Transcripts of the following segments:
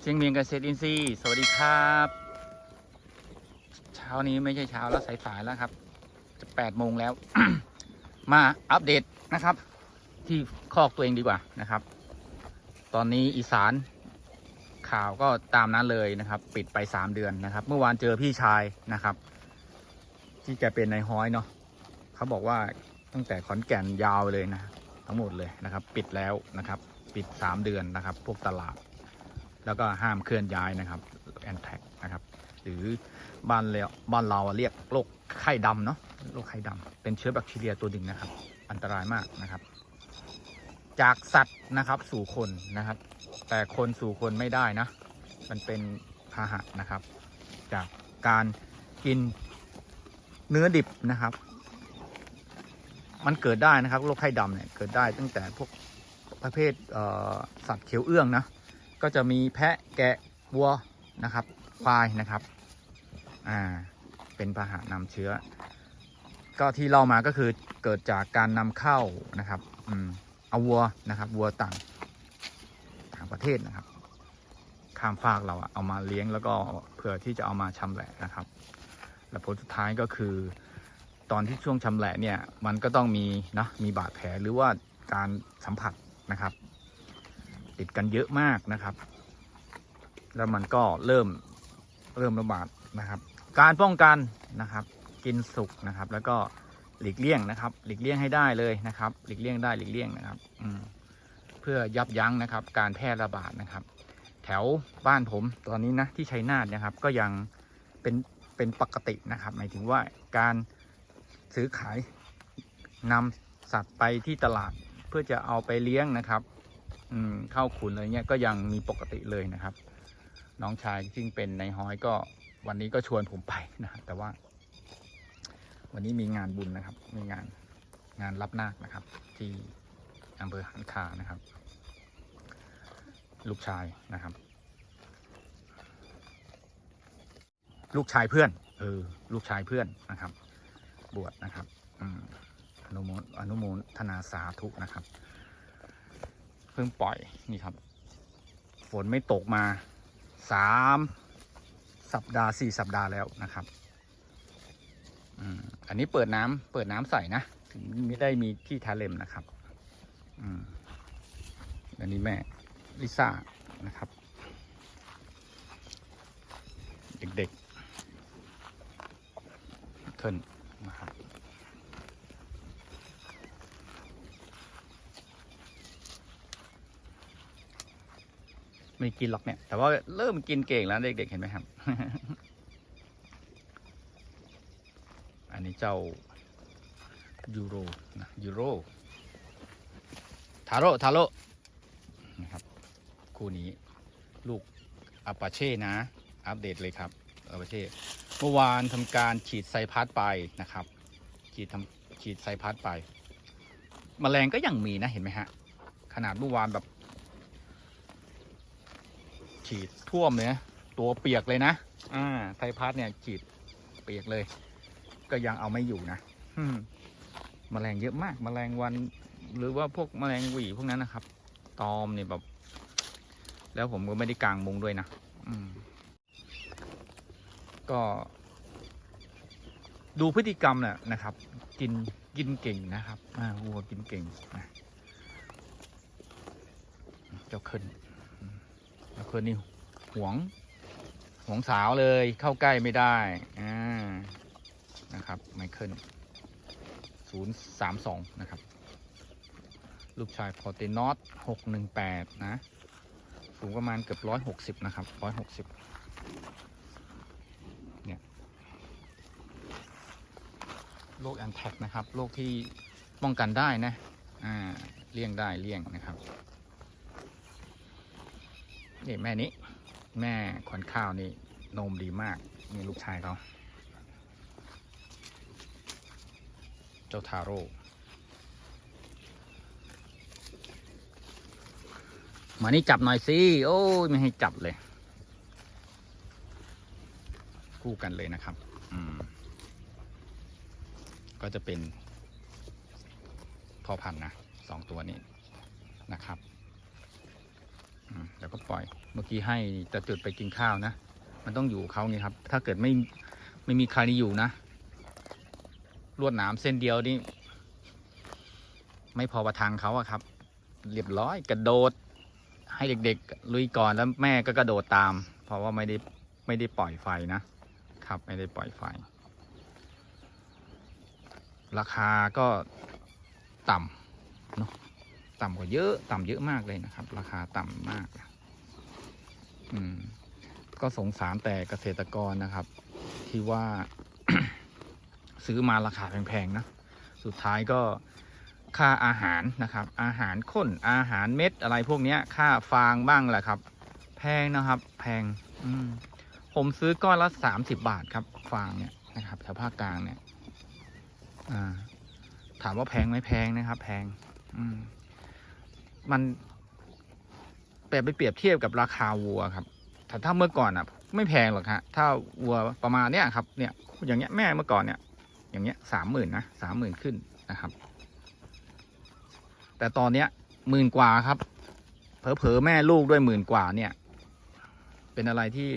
เชียงเมียงเกษตรอินทรีย์สวัสดีครับ เช้านี้ไม่ใช่เช้าแล้วสายๆแล้วครับ จะแปดโมงแล้ว มาอัปเดตนะครับ ที่คอกตัวเองดีกว่านะครับ ตอนนี้อีสานข่าวก็ตามนั้นเลยนะครับ ปิดไปสามเดือนนะครับ เมื่อวานเจอพี่ชายนะครับ ที่แกเป็นนายฮ้อยเนาะเขาบอกว่าตั้งแต่ขอนแก่นยาวเลยนะ ทั้งหมดเลยนะครับ ปิดแล้วนะครับ ปิดสามเดือนนะครับ พวกตลาด แล้วก็ห้ามเคลื่อนย้ายนะครับแอนแท็กนะครับหรือบ้านเราบ้านเราเรียกโรคไข้ดำเนาะโรคไข้ดำเป็นเชื้อแบคทีเรียตัวหนึ่งนะครับ อันตรายมากนะครับ จากสัตว์นะครับสู่คนนะครับ แต่คนสู่คนไม่ได้นะ มันเป็นพาหะนะครับ จากการกินเนื้อดิบนะครับ มันเกิดได้นะครับโรคไข้ดำเนี่ยเกิดได้ตั้งแต่พวกประเภทเสัตว์เขียวเอื้องนะ ก็จะมีแพะแกะวัวนะครับควายนะครับอ่าเป็นพาหะนำเชื้อ ก็ที่เล่ามาก็คือเกิดจากการนำเข้านะครับอืมเอาวัวนะครับวัวต่างต่างประเทศนะครับ ข้ามฟากเราเอามาเลี้ยงแล้วก็เพื่อที่จะเอามาชำแหละนะครับ และผลสุดท้ายก็คือ ตอนที่ช่วงชำแหละเนี่ยมันก็ต้องมีนะมีบาดแผลหรือว่าการสัมผัสนะครับ ติดกันเยอะมากนะครับ แล้วมันก็เริ่มเริ่มระบาดนะครับ การป้องกันนะครับ กินสุกนะครับ แล้วก็หลีกเลี่ยงนะครับ หลีกเลี่ยงให้ได้เลยนะครับ หลีกเลี่ยงได้หลีกเลี่ยงนะครับอืมเพื่อยับยั้งนะครับ การแพร่ระบาดนะครับ แถวบ้านผมตอนนี้นะที่ชัยนาทนะครับ ก็ยังเป็นเป็นปกตินะครับ หมายถึงว่าการซื้อขายนำสัตว์ไปที่ตลาดเพื่อจะเอาไปเลี้ยงนะครับ อืมเข้าขุนอะไรเงี้ยก็ยังมีปกติเลยนะครับ น้องชายซึ่งเป็นในายฮ้อยก็วันนี้ก็ชวนผมไปนะแต่ว่า วันนี้มีงานบุญนะครับ มีงานงานรับนาคนะครับ ที่อำเภอหันคานะครับ ลูกชายนะครับ ลูกชายเพื่อนเออลูกชายเพื่อนนะครับ บวชนะครับอืมอนุโมทอนุโมทนาสาธุนะครับ เพิ่งปล่อยนี่ครับ ฝนไม่ตกมาสามสัปดาห์สี่สัปดาห์แล้วนะครับอันนี้เปิดน้ำเปิดน้ำใส่นะถึงไม่ได้มีที่ทาเลมนะครับอันนี้แม่ลิซ่านะครับ เด็กๆเทินนะครับ ไม่กินหรอกเนี่ย แต่ว่าเริ่มกินเก่งแล้วเด็กๆเห็นไหมครับ อันนี้เจ้ายูโรนะยูโรทาโร่ทาโร่นะครับคู่นี้ลูกอาปาเช่นะ อัปเดตเลยครับอาปาเช่เมื่อวานทำการฉีดไซพัดไปนะครับ ฉีดทำฉีดไซพัดไปแมลงก็ยังมีนะเห็นไหมฮะ ขนาดเมื่อวานแบบ ฉีดท่วมเลยนะตัวเปียกเลยนะอ่าไทยพัดเนี่ยฉีดเปียกเลย ก็ยังเอาไม่อยู่นะมแมลงเยอะมากแมลงวัน หรือว่าพวกแมลงหวีพวกนั้นนะครับ ตอมเนี่ยแบบ แล้วผมก็ไม่ได้กางมุงด้วยนะอืมก็ ดูพฤติกรรมน่ะนะครับ กินกินเก่งนะครับอ่าวัวกินเก่งนะเจ้าขึ้น คนนี้หวงหวงสาวเลยเข้าใกล้ไม่ได้อ่านะครับไมเคิลศูนย์สามสองนะครับ ลูกชายพอเตนอสหกหนึ่งแปดนะ สูงประมาณเกือบร้อยหกสิบนะครับร้อยหกสิบเนี่ยโรคแอนแท็กนะครับโรคที่ป้องกันได้นะ อ่า เลี่ยงได้เลี่ยงนะครับ นี่แม่นี้ แม่ขวัญข้าวนี่นมดีมาก นี่ลูกชายเขาเจ้าทาโร่มานี่จับหน่อยสิโอ้ยไม่ให้จับเลย คู่กันเลยนะครับ อืม ก็จะเป็นพ่อพันธุ์นะสองตัวนี้นะครับ แล้วก็ปล่อย เมื่อกี้ให้จะจุดไปกินข้าวนะ มันต้องอยู่เขาไงครับ ถ้าเกิดไม่ไม่มีใครอยู่นะ ลวดหนามเส้นเดียวนี่ไม่พอประทังเขาอะครับ เรียบร้อยกระโดด ให้เด็กๆ ลุยก่อนแล้วแม่ก็กระโดดตาม เพราะว่าไม่ได้ไม่ได้ปล่อยไฟนะครับ ไม่ได้ปล่อยไฟ ราคาก็ต่ำเนาะ ต่ำกว่าเยอะต่ำเยอะมากเลยนะครับ ราคาต่ำมาก อืม ก็สงสารแต่เกษตรกรนะครับ ที่ว่าซื้อมาราคาแพงๆนะสุดท้ายก็ค่าอาหารนะครับ อาหารข้นอาหารเม็ดอะไรพวกนี้ค่าฟางบ้างแหละครับ แพงนะครับ แพง อืมผมซื้อก้อนละสามสิบบาทครับ ฟางเนี่ยนะครับแถวภาคกลางเนี่ย อ่า ถามว่าแพงไหมแพงนะครับ แพง อืม มันแปไปเปรียบเทียบกับราคาวัวครับแต่ถ้าเมื่อก่อนอะ ไม่แพงหรอกฮะถ้าวัวประมาณเนี้ยครับเนี่ยอย่างเงี้ยแม่เมื่อก่อนเนี่ย อย่างเงี้ยสามหมื่นนะสามหมื่นขึ้นนะครับ แต่ตอนเนี้ยหมื่นกว่าครับ เผลอๆแม่ลูกด้วยหมื่นกว่าเนี่ย เป็นอะไรที่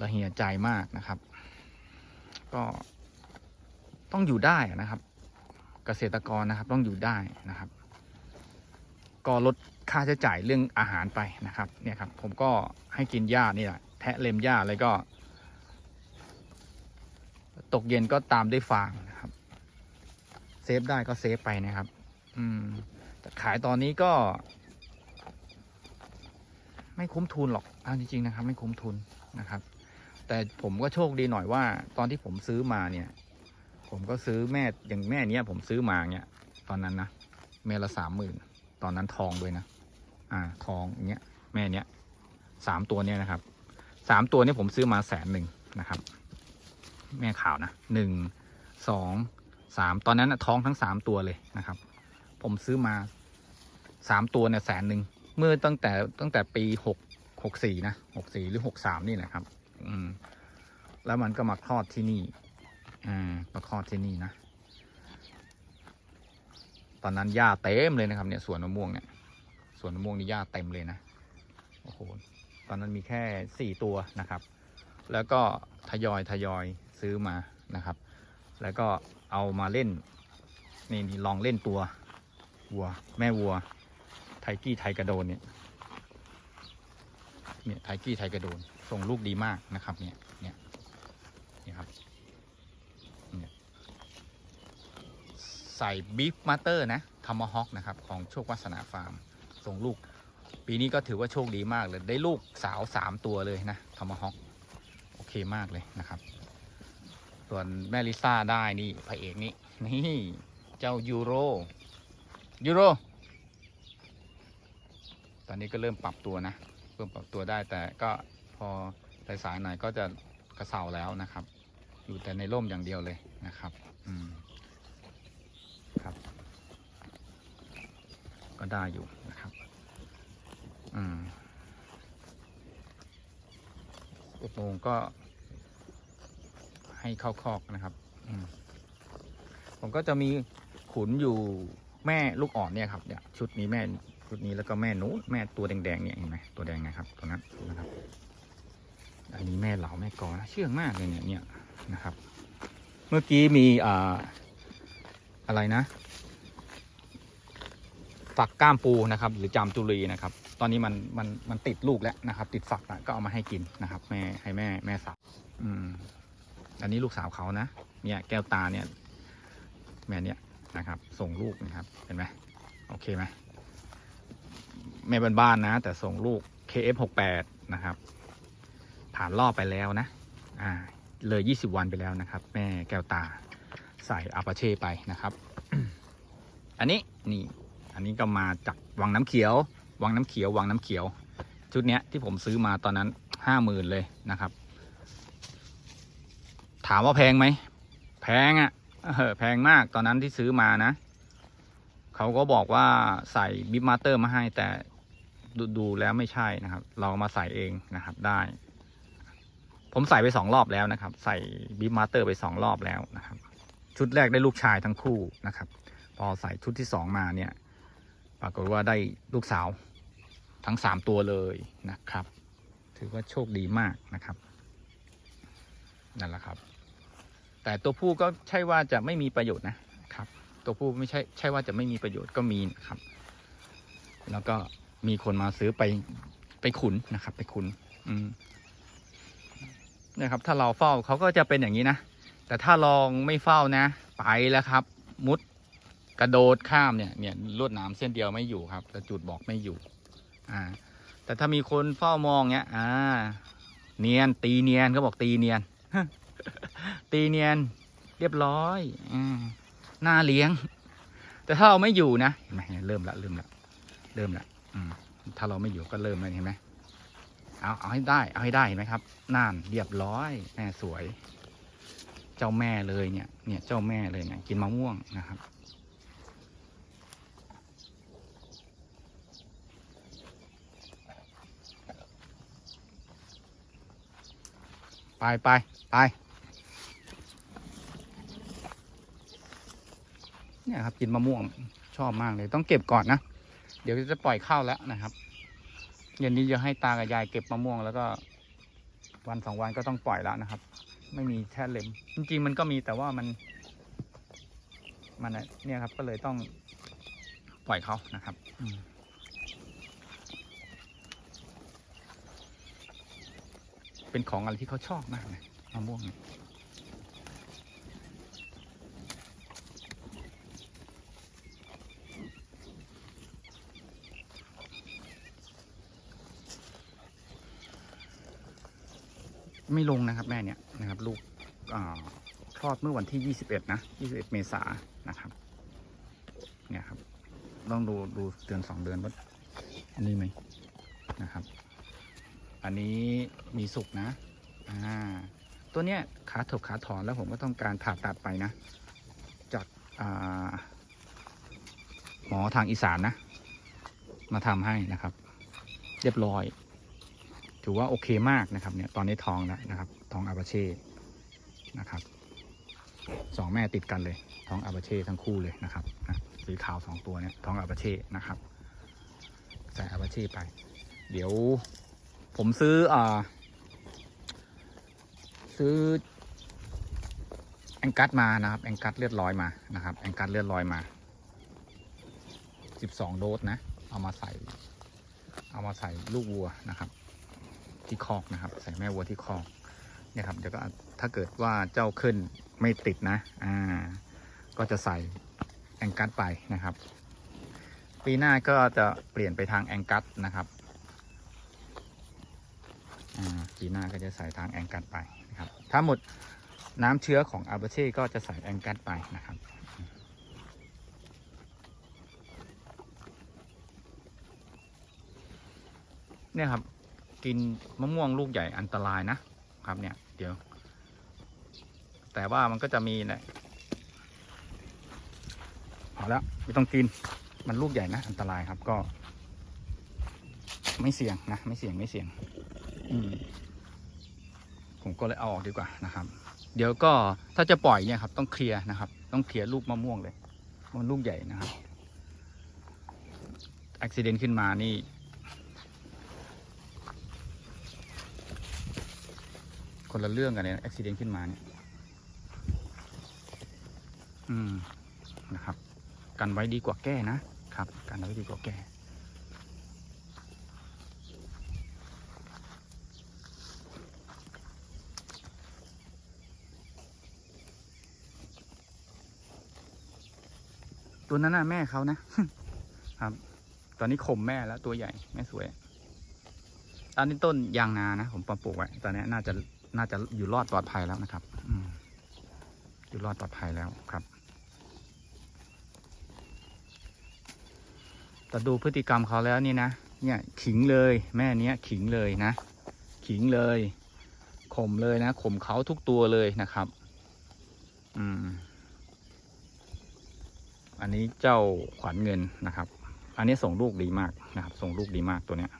ละเหี่ยใจมากนะครับ ก็ต้องอยู่ได้นะครับ เกษตรกรนะครับ ต้องอยู่ได้นะครับ ก็ลดค่าใช้จ่ายเรื่องอาหารไปนะครับเนี่ยครับผมก็ให้กินหญ้านี่แหละแทะเล็มหญ้าแล้วก็ ตกเย็นก็ตามด้วยฟางนะครับเซฟได้ก็เซฟไปนะครับ อืมขายตอนนี้ก็ ไม่คุ้มทุนหรอกเอาจริงๆนะครับ ไม่คุ้มทุนนะครับ แต่ผมก็โชคดีหน่อยว่า ตอนที่ผมซื้อมาเนี่ย ผมก็ซื้อแม่อย่างแม่เนี้ยผมซื้อมาเนี่ยตอนนั้นนะแม่ละสามหมื่น ตอนนั้นทองด้วยนะ อ่า ทองอย่างเงี้ย แม่เนี้ยสามตัวเนี้ยนะครับสามตัวเนี้ยผมซื้อมาแสนหนึ่งนะครับ แม่ขาวนะหนึ่งสองสามตอนนั้นนะท้องทั้งสามตัวเลยนะครับ ผมซื้อมาสามตัวเนี่ยแสนหนึ่งเมื่อตั้งแต่ตั้งแต่ปีหกหกสี่นะหกสี่หรือหกสามนี่แหละครับ อืม แล้วมันก็มาคลอดที่นี่ อ่ามาคลอดที่นี่นะ ตอนนั้นหญ้าเต็มเลยนะครับเนี่ยสวนมะม่วงเนี่ยสวนมะม่วงนี่หญ้าเต็มเลยนะโอ้โหตอนนั้นมีแค่สี่ตัวนะครับ แล้วก็ทยอยทยอยซื้อมานะครับ แล้วก็เอามาเล่นนี่นี่ลองเล่นตัววัวแม่วัว ไทกี้ไทกระโดนเนี่ยเนี่ยไทกี้ไทกระโดนส่งลูกดีมากนะครับเนี่ย เนี่ยนี่ครับ เนี่ยใส่บีฟมาเตอร์นะทามฮอกนะครับ ของโชควัฒนาฟาร์มส่งลูก ปีนี้ก็ถือว่าโชคดีมากเลย ได้ลูกสาวสามตัวเลยนะทามฮอกโอเคมากเลยนะครับ ส่วนแม่ลิซ่าได้นี่พระเอกนี่นี่เจ้ายูโรยูโรตอนนี้ก็เริ่มปรับตัวนะเริ่มปรับตัวได้แต่ก็พอสายๆหน่อยก็จะกระเซาแล้วนะครับ อยู่แต่ในร่มอย่างเดียวเลยนะครับ อืมครับ ก็ได้อยู่นะครับอืมอุโมงก็ให้เข้าคอกนะครับอผมก็จะมีขุนอยู่แม่ลูกอ่อนเนี่ยครับเนี่ยชุดนี้แม่ชุดนี้แล้วก็แม่นู้นแม่ตัวแดงๆเนี่ยเห็นไหมตัวแดงนะครับตัวนั้นนะครับ อันนี้แม่เหลาแม่กอนะเชื่องมากเลยเนี่ยเนี่ยนะครับ เมื่อกี้มีอ่าอะไรนะ ฝักก้ามปูนะครับ หรือจามจุรีนะครับ ตอนนี้มันมันมันติดลูกแล้วนะครับ ติดฝักแล้วก็เอามาให้กินนะครับ แม่ให้แม่แม่สับอืมอันนี้ลูกสาวเขานะเนี่ยแก้วตาเนี่ยแม่เนี่ยนะครับ ส่งลูกนะครับเห็นไหมโอเคไหมแม่บ้านๆนะ แต่ส่งลูก KF68 นะครับ ผ่านรอบไปแล้วนะ อ่า เลย 20 วันไปแล้วนะครับ แม่แก้วตาใส่อาปาเช่ไปนะครับ อันนี้นี่ อันนี้ก็มาจากวังน้ำเขียว วังน้ำเขียว วังน้ำเขียว ชุดเนี้ยที่ผมซื้อมาตอนนั้นห้าหมื่นเลยนะครับ ถามว่าแพงไหม แพงอะ่ะแพงมากตอนนั้นที่ซื้อมานะ เขาก็บอกว่าใส่บิบมาเตอร์มาให้แต่ดูดูแล้วไม่ใช่นะครับ เรามาใส่เองนะครับได้ ผมใส่ไปสองรอบแล้วนะครับ ใส่บิบมาเตอร์ไปสองรอบแล้วนะครับ ชุดแรกได้ลูกชายทั้งคู่นะครับ พอใส่ชุดที่สองมาเนี่ย ปรากฏว่าได้ลูกสาวทั้งสามตัวเลยนะครับ ถือว่าโชคดีมากนะครับนั่นแหละครับ แต่ตัวผู้ก็ใช่ว่าจะไม่มีประโยชน์นะครับ ตัวผู้ไม่ใช่ใช่ว่าจะไม่มีประโยชน์ก็มีนะครับ แล้วก็มีคนมาซื้อไปไปขุนนะครับ ไปขุน อืมนี่ครับ ถ้าเราเฝ้าเขาก็จะเป็นอย่างนี้นะแต่ถ้าลองไม่เฝ้านะ ไปแล้วครับ มุด กระโดดข้ามเนี่ยเนี่ยลวดหนามเส้นเดียวไม่อยู่ครับ แต่จุดบอกไม่อยู่ อ่า แต่ถ้ามีคนเฝ้ามองเนี้ยอ่า เนียนตีเนียนเขาบอกตีเนียนตีเนียน เรียบร้อยอหน้าเลี้ยง แต่ถ้าเราไม่อยู่นะเห็นไหมเริ่มละเริ่มละเริ่มละอืมถ้าเราไม่อยู่ก็เริ่มเลยเห็นไหมเอาเอาให้ได้ เอาให้ได้เห็นไหมครับน่านเรียบร้อยแม่สวย เจ้าแม่เลยเนี่ย เนี่ยเจ้าแม่เลยเนี่ยกินมะม่วงนะครับ ไปไปไปเนี่ยครับกินมะม่วงชอบมากเลย ต้องเก็บก่อนนะ เดี๋ยวจะปล่อยเข้าแล้วนะครับเย็นนี้จะให้ตากับยายเก็บมะม่วงแล้วก็ วันสองวันก็ต้องปล่อยแล้วนะครับ ไม่มีแช่เล็ม จริงๆมันก็มีแต่ว่ามัน มันเนี่ยครับก็เลยต้องปล่อยเขานะครับอืม เป็นของอะไรที่เขาชอบมากเลยมะม่วงเนี่ยไม่ลงนะครับแม่เนี่ยนะครับ ลูกคลอดเมื่อวันที่ 21 นะ 21 เมษายนนะครับ เนี่ยครับ ต้องดูดูเดือนสองเดือนว่าอันนี้ไหมนะครับ อันนี้มีสุกนะ อ่า ตัวเนี้ยขาถกขาถอนแล้วผมก็ต้องการผ่าตัดไปนะ จากอ่าหมอทางอีสานนะ มาทำให้นะครับ เรียบร้อย ถือว่าโอเคมากนะครับเนี่ยตอนนี้ทองแล้วนะครับ ทองอาบาเช่นะครับสองแม่ติดกันเลย ท้องอาบาเช่ทั้งคู่เลยนะครับนะสีขาวสองตัวเนี่ยท้องอาบาเช่นะครับ ใส่อาบาเช่ไป เดี๋ยว ผมซื้ออ่า ซื้อ แองกัสมานะครับ แองกัสเลือดลอยมานะครับ แองกัสเลือดลอยมา12โดสนะ เอามาใส่ เอามาใส่ลูกวัวนะครับ ที่คอกนะครับ ใส่แม่วัวที่คอกเนี่ยครับเดี๋ยวก็ถ้าเกิดว่าเจ้าขึ้นไม่ติดนะ อ่า ก็จะใส่แองกัสไปนะครับ ปีหน้าก็จะเปลี่ยนไปทางแองกัสนะครับ อ่าปีหน้าก็จะใส่ทางแองกัสไปนะครับ ถ้าหมดน้ำเชื้อของอาบเช่ก็จะใส่แองกัสไปนะครับเนี่ยครับกินมะม่วงลูกใหญ่อันตรายนะครับเนี่ยเดี๋ยว แต่ว่ามันก็จะมีเนี่ยเอาละไม่ต้องกินมันลูกใหญ่นะ อันตรายครับก็ ไม่เสี่ยงนะ ไม่เสี่ยงไม่เสี่ยง ผมก็เลยเอาออกดีกว่านะครับ เดี๋ยวก็ถ้าจะปล่อยเนี่ยครับ ต้องเคลียร์นะครับ ต้องเคลียร์ลูกมะม่วงเลย มันลูกใหญ่นะครับอุบิเหตุขึ้นมานี่คนละเรื่องกันเลยนะอุบิเหตุขึ้นมาเนี่ย อืมนะครับ กันไว้ดีกว่าแก้นะครับ กันไว้ดีกว่าแก้ ตัวนั้นน่ะแม่เขานะครับ ตอนนี้ข่มแม่แล้วตัวใหญ่แม่สวย อันนี้ต้นยางนานะผมปลูกไว้ตอนนี้น่าจะน่าจะอยู่รอดปลอดภัยแล้วนะครับ อืมอยู่รอดปลอดภัยแล้วครับแต่ดูพฤติกรรมเขาแล้วนี่นะ เนี่ยขิงเลย แม่เนี้ยขิงเลยนะ ขิงเลยข่มเลยนะข่มเขาทุกตัวเลยนะครับ อืม อันนี้เจ้าขวัญเงินนะครับ อันนี้ส่งลูกดีมากนะครับ ส่งลูกดีมากตัวเนี้ย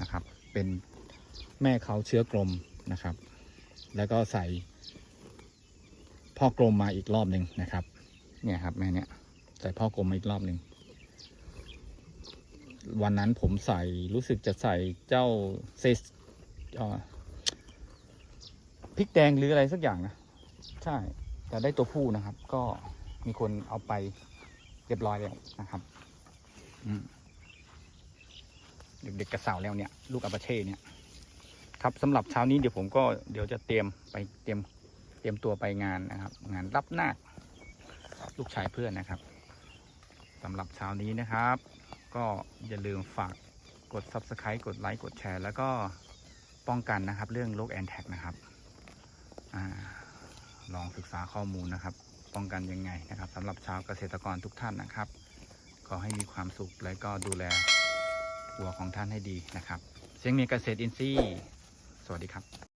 นะครับ เป็นแม่เขาเชื้อกลมนะครับ แล้วก็ใส่พ่อกลมมาอีกรอบหนึ่งนะครับ เนี่ยครับแม่เนี่ยใส่พ่อกลมมาอีกรอบหนึ่งวันนั้นผมใส่รู้สึกจะใส่เจ้าเซสพริกแดงหรืออะไรสักอย่างนะ ใช่ แต่ได้ตัวผู้นะครับ ก็มีคนเอาไป เรียบร้อยแล้วนะครับเด็กๆกระสาวแล้วเนี่ย ลูกอาบาเช่เนี่ย ครับสำหรับเช้านี้เดี๋ยวผมก็เดี๋ยวจะเตรียมไปเตรียมเตรียมตัวไปงานนะครับ งานรับนาคลูกชายเพื่อนนะครับสำหรับเช้านี้นะครับ ก็อย่าลืมฝากกด subscribe กดไลค์กดแชร์ แล้วก็ป้องกันนะครับ เรื่องโรคแอนแท็กนะครับอลองศึกษาข้อมูลนะครับ ป้องกันยังไงนะครับสำหรับชาวเกษตรกรทุกท่านนะครับ ขอให้มีความสุขและก็ดูแลวัวของท่านให้ดีนะครับ เสียงเมีเกษตรอินทรีย์ สวัสดีครับ